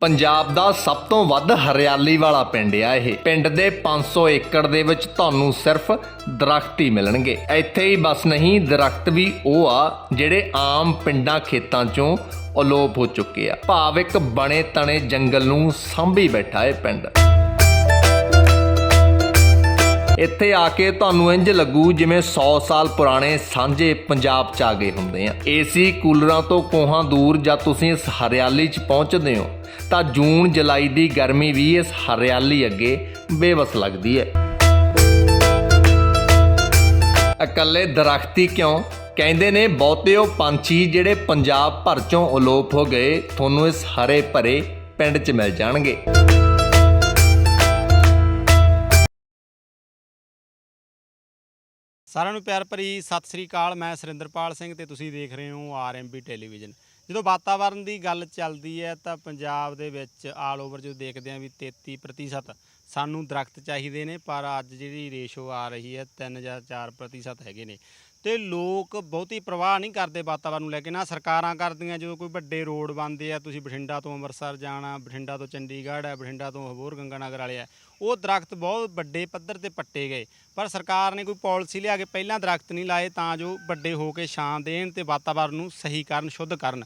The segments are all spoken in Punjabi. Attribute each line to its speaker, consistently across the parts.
Speaker 1: ਪੰਜਾਬ ਦਾ ਸਭ ਤੋਂ ਵੱਧ ਹਰਿਆਲੀ ਵਾਲਾ ਪਿੰਡ ਆ ਇਹ। ਪਿੰਡ ਦੇ 500 ਏਕੜ ਦੇ ਵਿੱਚ ਤੁਹਾਨੂੰ ਸਿਰਫ ਦਰਖਤ ਹੀ ਮਿਲਣਗੇ। ਇੱਥੇ ਹੀ ਬਸ ਨਹੀਂ, ਦਰਖਤ ਵੀ ਉਹ ਆ ਜਿਹੜੇ ਆਮ ਪਿੰਡਾਂ ਖੇਤਾਂ 'ਚੋਂ ਅਲੋਪ ਹੋ ਚੁੱਕੇ ਆ। ਭਾਵ ਇੱਕ ਬਣੇ ਤਣੇ ਜੰਗਲ ਨੂੰ ਸਾਂਭੀ ਬੈਠਾ ਇਹ ਪਿੰਡ। ਇੱਥੇ ਆ ਕੇ ਤੁਹਾਨੂੰ ਇੰਜ ਲੱਗੂ ਜਿਵੇਂ 100 ਸਾਲ ਪੁਰਾਣੇ ਸਾਂਝੇ ਪੰਜਾਬ ਚ ਆ ਗਏ ਹੁੰਦੇ ਆ। ਏਸੀ ਕੂਲਰਾਂ ਤੋਂ ਕੋਹਾਂ ਦੂਰ ਜਦ ਤੁਸੀਂ ਇਸ ਹਰਿਆਲੀ 'ਚ ਪਹੁੰਚਦੇ ਹੋ, ਤਾਂ ਜੂਨ ਜੁਲਾਈ ਦੀ ਗਰਮੀ ਵੀ ਇਸ ਹਰਿਆਲੀ ਅੱਗੇ ਬੇਵਸ ਲੱਗਦੀ ਹੈ। ਇਕੱਲੇ ਦਰਖਤੀ ਕਿਉਂ? ਕਹਿੰਦੇ ਨੇ ਬਹੁਤੇ ਉਹ ਪੰਛੀ ਜਿਹੜੇ ਪੰਜਾਬ ਭਰ ਚੋਂ ਅਲੋਪ ਹੋ ਗਏ, ਤੁਹਾਨੂੰ ਇਸ ਹਰੇ ਭਰੇ ਪਿੰਡ 'ਚ ਮਿਲ ਜਾਣਗੇ।
Speaker 2: ਸਾਰਿਆਂ ਨੂੰ ਪਿਆਰ ਭਰੀ ਸਤਿ ਸ੍ਰੀ ਅਕਾਲ। ਮੈਂ ਸੁਰਿੰਦਰਪਾਲ ਸਿੰਘ ਤੇ ਤੁਸੀਂ ਦੇਖ ਰਹੇ ਹੋ ਆਰਐਮਬੀ ਟੈਲੀਵਿਜ਼ਨ। ਜਦੋਂ ਵਾਤਾਵਰਣ ਦੀ ਗੱਲ ਚੱਲਦੀ ਹੈ ਤਾਂ ਪੰਜਾਬ ਦੇ ਵਿੱਚ ਆਲ ਓਵਰ ਜੋ ਦੇਖਦੇ ਹਾਂ ਵੀ 33% ਸਾਨੂੰ ਦਰਖਤ ਚਾਹੀਦੇ ਨੇ, ਪਰ ਅੱਜ ਜਿਹੜੀ ਰੇਸ਼ੋ ਆ ਰਹੀ ਹੈ 3 ਜਾਂ 4% ਹੈਗੇ ਨੇ। ਤੇ ਲੋਕ ਬਹੁਤੀ ਪ੍ਰਵਾਹ ਨਹੀਂ ਕਰਦੇ ਵਾਤਾਵਰਨ ਨੂੰ ਲੈ ਕੇ, ਨਾ ਸਰਕਾਰਾਂ ਕਰਦੀਆਂ, ਜਦੋਂ ਕੋਈ ਵੱਡੇ ਰੋਡ ਬਣਦੇ ਆ, ਤੁਸੀਂ ਬਠਿੰਡਾ ਤੋਂ ਅੰਮ੍ਰਿਤਸਰ ਜਾਣਾ, ਬਠਿੰਡਾ ਤੋਂ ਚੰਡੀਗੜ੍ਹ ਹੈ, ਬਠਿੰਡਾ ਤੋਂ ਹਬੋਰ ਗੰਗਾਨਗਰ ਵਾਲੇ ਆ ਉਹ ਦਰਖਤ ਬਹੁਤ ਵੱਡੇ ਪੱਧਰ ਤੇ ਪੱਟੇ ਗਏ। ਪਰ ਸਰਕਾਰ ਨੇ ਕੋਈ ਪਾਲਿਸੀ ਲਿਆ ਕੇ ਪਹਿਲਾਂ ਦਰਖਤ ਨਹੀਂ ਲਾਏ, ਤਾਂ ਜੋ ਵੱਡੇ ਹੋ ਕੇ ਛਾਂ ਦੇਣ ਤੇ ਵਾਤਾਵਰਨ ਨੂੰ ਸਹੀ ਕਰਨ, ਸ਼ੁੱਧ ਕਰਨ।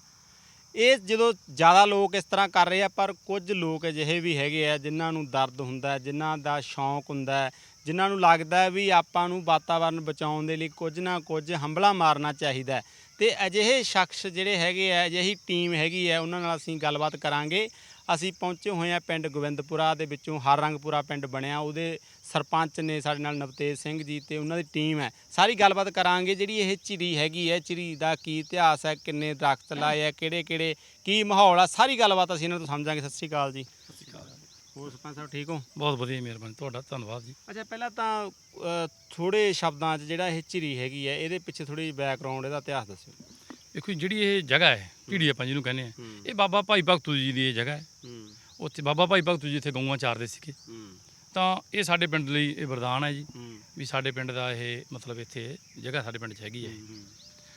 Speaker 2: ਇਹ ਜਦੋਂ ਜ਼ਿਆਦਾ ਲੋਕ ਇਸ ਤਰ੍ਹਾਂ ਕਰ ਰਹੇ ਆ, ਪਰ ਕੁਝ ਲੋਕ ਅਜਿਹੇ ਵੀ ਹੈਗੇ ਆ, ਜਿਨ੍ਹਾਂ ਨੂੰ ਦਰਦ ਹੁੰਦਾ, ਜਿਨ੍ਹਾਂ ਦਾ ਸ਼ੌਂਕ ਹੁੰਦਾ ਜਿਨ੍ਹਾਂ ਨੂੰ ਲੱਗਦਾ ਹੈ ਵੀ ਆਪਾਂ ਨੂੰ ਵਾਤਾਵਰਨ ਬਚਾਉਣ ਦੇ ਲਈ ਕੁਝ ਨਾ ਕੁਝ ਹੰਬਲਾ ਮਾਰਨਾ ਚਾਹੀਦਾ ਹੈ। ਤੇ ਅਜਿਹੇ ਸ਼ਖਸ ਜਿਹੜੇ ਹੈਗੇ ਆ, ਅਜਿਹੀ ਟੀਮ ਹੈਗੀ ਹੈ ਉਹਨਾਂ ਨਾਲ ਅਸੀਂ ਗੱਲਬਾਤ ਕਰਾਂਗੇ। ਅਸੀਂ ਪਹੁੰਚੇ ਹੋਏ ਆ ਪਿੰਡ ਗੋਬਿੰਦਪੁਰਾ ਦੇ ਵਿੱਚੋਂ ਹਰ ਰੰਗਪੁਰਾ ਪਿੰਡ ਬਣਿਆ। ਉਹਦੇ ਸਰਪੰਚ ਨੇ ਸਾਡੇ ਨਾਲ ਨਵਤੇਜ ਸਿੰਘ ਜੀ ਤੇ ਉਹਨਾਂ ਦੀ ਟੀਮ ਹੈ। ਸਾਰੀ ਗੱਲਬਾਤ ਕਰਾਂਗੇ ਜਿਹੜੀ ਇਹ ਝਿਰੀ ਹੈਗੀ ਹੈ। ਝਿਰੀ ਦਾ ਕੀ ਇਤਿਹਾਸ ਹੈ, ਕਿੰਨੇ ਦਰਖਤ ਲਾਏ ਆ ਕਿਹੜੇ ਕਿਹੜੇ ਕੀ ਮਾਹੌਲ ਆ, ਸਾਰੀ ਗੱਲਬਾਤ ਅਸੀਂ ਇਹਨਾਂ ਤੋਂ ਸਮਝਾਂਗੇ। ਸਤਿ ਸ਼੍ਰੀ ਅਕਾਲ ਜੀ। ਹੋਰ ਸਰਪੰਚ ਸਾਹਿਬ ਠੀਕ ਹੋ?
Speaker 3: ਬਹੁਤ ਵਧੀਆ ਮਿਹਰਬਾਨੀ। ਤੁਹਾਡਾ ਧੰਨਵਾਦ ਜੀ।
Speaker 2: ਅੱਛਾ ਪਹਿਲਾਂ ਤਾਂ ਥੋੜੇ ਸ਼ਬਦਾਂ 'ਚ ਜਿਹੜਾ ਇਹ ਝਿਰੀ ਹੈਗੀ ਹੈ ਇਹਦੇ ਪਿੱਛੇ ਥੋੜੀ ਬੈਕਗ੍ਰਾਉਂਡ ਇਹਦਾ ਇਤਿਹਾਸ ਦੱਸਿਓ।
Speaker 3: ਦੇਖੋ ਜਿਹੜੀ ਇਹ ਜਗ੍ਹਾ ਹੈ ਢੀੜੀ ਆਪਾਂ ਜਿਹਨੂੰ ਕਹਿੰਦੇ ਆ ਇਹ ਬਾਬਾ ਭਾਈ ਭਗਤੂ ਜੀ ਦੀ ਇਹ ਜਗ੍ਹਾ ਹੈ। ਉੱਥੇ ਬਾਬਾ ਭਾਈ ਭਗਤੂ ਜੀ ਇੱਥੇ ਗਊਆਂ ਚਾਰਦੇ ਸੀਗੇ। ਤਾਂ ਇਹ ਸਾਡੇ ਪਿੰਡ ਲਈ ਇਹ ਵਰਦਾਨ ਹੈ ਜੀ ਵੀ ਸਾਡੇ ਪਿੰਡ ਦਾ ਇਹ ਮਤਲਬ ਇੱਥੇ ਜਗ੍ਹਾ ਸਾਡੇ ਪਿੰਡ 'ਚ ਹੈਗੀ ਹੈ।